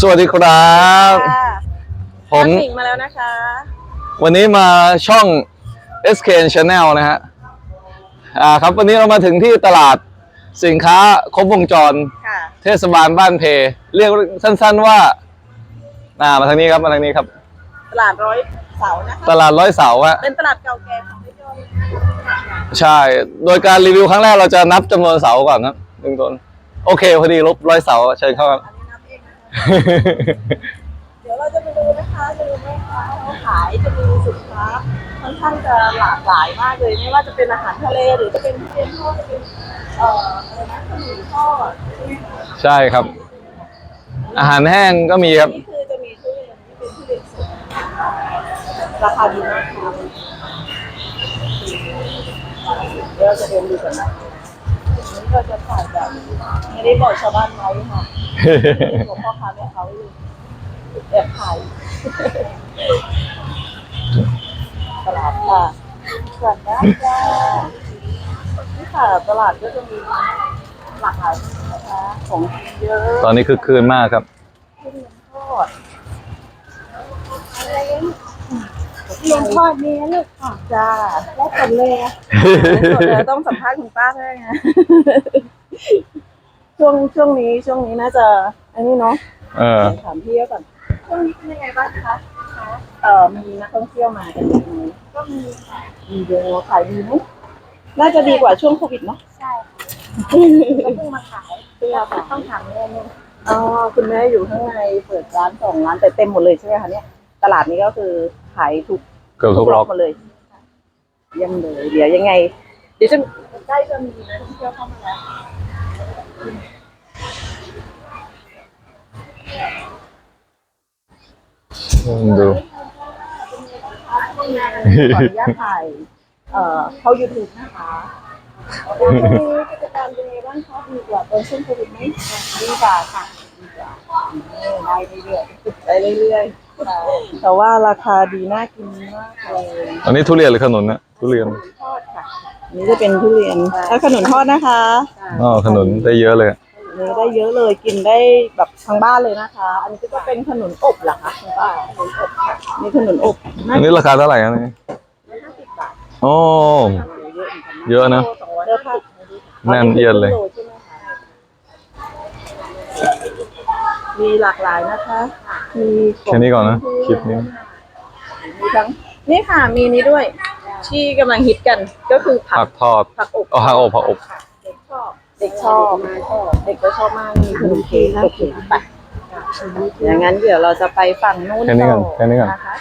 สวัสดีครับค่ะผมน้าสิงมาแล้วนะคะ วันนี้มาช่อง SK Channel นะฮะอ่าครับวันนี้เรามาถึงที่ตลาดสินค้าครบวงจรค่ะ เทศบาลบ้านเพ เรียกสั้นๆว่าอ่ามาทางนี้ครับมาทางนี้ครับ ตลาดร้อยเสานะคะ ตลาดร้อยเสาอะเป็นตลาดเก่าแก่ของพี่โจนใช่ โดยการรีวิวครั้งแรกเราจะนับจำนวนเสาก่อนนะหนึ่งต้นโอเคพอดีลบร้อยเสาเชิญเข้าครับ อันนี้นับ เองนะคะเดี๋ยวเราจะไปดูนะคะจะดูแม่ค้าเขาขายจะมีสินค้าค่อนข้างจะหลากหลายมากเลยไม่ว่าจะเป็นอาหารทะเลหรือจะเป็นทุเรียนทอดจะเป็นเอ่ออะไรนะขนมทอดใช่ครับ อาหารแห้งก็มีครับนี่คือจะมีทุเรียนที่เป็นทุเรียนสดราคาดีมากค่ะเดี๋ยวเราจะเดินดูกันนะ นี่ก็จะถ่ายแบบไม่ได้บอกชาวบ้านไว้ค่ะบอกพ่อค้าแม่เขาอยู่แอบถ่ายตลาดค่ะส่วนด้านจ้านี่ค่ะตลาดก็จะมีหลากหลายนะคะของกินเยอะ ตอนนี้คือคืนมากครับทุเรี ยนทอดเรียนทอดนี้ลูกค่ะจ้าและผลเลยอะสดเลยต้องสัมภาษณ์คุณป้าด้วยไงช่วงช่วงนี้ช่วงนี้น่าจะ อันนี้เนาะเออถามพี่ก่อนช่วงนี้เป็นยังไงบ้างคะเอ่อมีนักท่องเที่ยวมากันเยอะไหมก็มีค่ะมีเยอะขายดีไหมน่าจะดีกว่าช่วงโควิดเนาะใช่ค่ะก็เพิ่งมาขายเพื่อค่ะต้องถามแม่นึงอ๋อคุณแม่อยู่ข้างในเปิดร้านสองร้านแต่เต็มหมดเลยใช่ไหมคะเนี่ยตลาดนี้ก็คือขายทุก เกือบทุกล็อกหมดเลยเยี่ยมเลย เดี๋ยวยังไง เดี๋ยวจะใกล้จะมีนักท่องเที่ยวเข้ามาแล้วดูขออนุญาตถ่ายเอ่อเข้า YouTube นะคะช่วงนี้กิจการเป็นยังไงบ้างคะดีกว่าตอนช่วงโควิดไหมดีกว่าค่ะดีกว่าเออได้เรื่อยๆได้เรื่อยๆค่ะ แต่ว่าราคาดีน่ากินมากเลยอันนี้ทุเรียนหรือขนุนเนี่ยทุเรียนทอดค่ะอันนี่จะเป็นทุเรียนถ้าขนุนทอดนะคะอ๋อขนุนได้เยอะเลยอันนี้ได้เยอะเลยกินได้แบบทั้งบ้านเลยนะคะ อันนี้ก็จะเป็นขนุนอบเหรอคะคุณป้าขนุนอบค่ะนี่ขนุนอบน่าอันนี้ราคาเท่าไหร่อันนี้ห้าสิบบาทโอ้เยอะเหมือนกันเยอะนะเสื้อผ้าแน่นเอียดเลย ใช่ไห มคะมีหลากหลายนะคะมีแค่นี้ก่อนนะคลิปนี้มีทั้งนี่ค่ะมีนี้ด้วย ที่กำลังฮิตกันก็คือผัผักกทอดผักอบอ๋อผักอบผักอบเด็กชอบเด็กชอบเด็กก็ชอบมากมีขนมเค้กโอเคไปอย่างนั้นเดี๋ยวเราจะไปฝั่งนู้นแค่นี้ก่อนต่แค่นี้ก่อน นะคะ